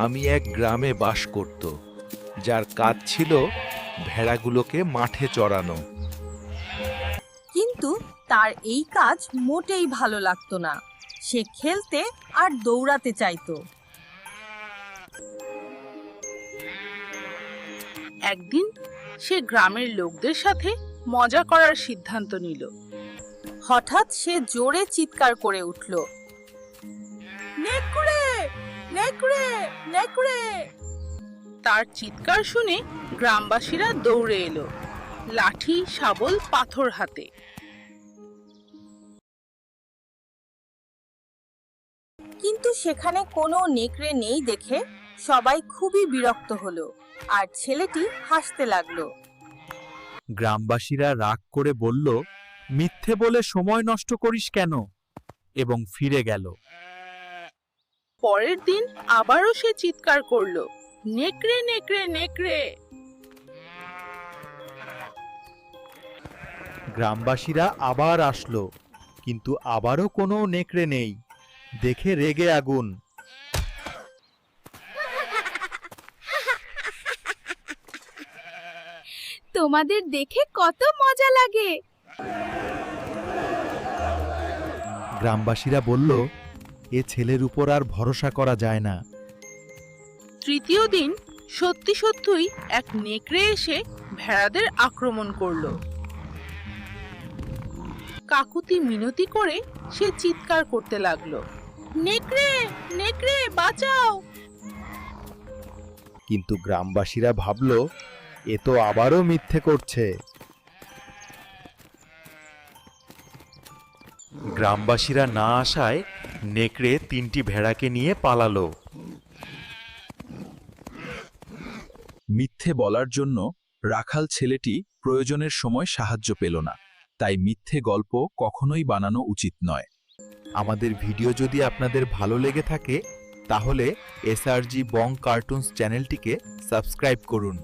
আমি এক গ্রামে বাস করত, যার কাজ ছিল ভেড়াগুলোকে মাঠে চড়ানো। কিন্তু তার এই কাজ মোটেই ভালো লাগতো না। সে খেলতে আর দৌড়াতে চাইতো। একদিন সে গ্রামের লোকদের সাথে মজা করার সিদ্ধান্ত নিল। হঠাৎ সে জোরে চিৎকার করে উঠল, নেকড়ে! নেকড়ে! নেকড়ে তার চিৎকার শুনে গ্রামবাসীরা দৌড়ে এলো। লাঠি শাবল পাথর হাতে। কিন্তু সেখানে কোনো নেকড়ে নেই দেখে সবাই খুবই বিরক্ত হলো আর ছেলেটি হাসতে লাগল। গ্রামবাসীরা রাগ করে বলল মিথ্যে বলে সময় নষ্ট করিস কেন? এবং ফিরে গেল। পরের দিন আবারও সে চিৎকার করল। নেকড়ে নেকড়ে নেকড়ে। গ্রামবাসীরা আবার আসলো কিন্তু আবারও কোনো নেকড়ে নেই। দেখে রেগে আগুন। তোমাদের দেখে কত মজা লাগে। গ্রামবাসীরা বলল এ ছেলের উপর আর ভরসা করা যায় না। তৃতীয় দিন সত্যি সত্যই এক নেকড়ে এসে ভেড়াদের আক্রমণ করল। কাকুতি মিনতি করে সে চিৎকার করতে লাগল নেকড়ে নেকড়ে বাঁচাও! কিন্তু গ্রামবাসীরা ভাবল এ তো আবারও মিথ্যে করছে। গ্রামবাসীরা না আসায় নেকড়ে তিনটি ভেড়াকে নিয়ে পালালো। মিথ্যে বলার জন্য রাখাল ছেলেটি প্রয়োজনের সময় সাহায্য পেল না। তাই মিথ্যে গল্প কখনোই বানানো উচিত নয়। আমাদের ভিডিও যদি আপনাদের ভালো লেগে থাকে, তাহলে এসআরজি বং কার্টুনস চ্যানেলটিকে সাবস্ক্রাইব করুন।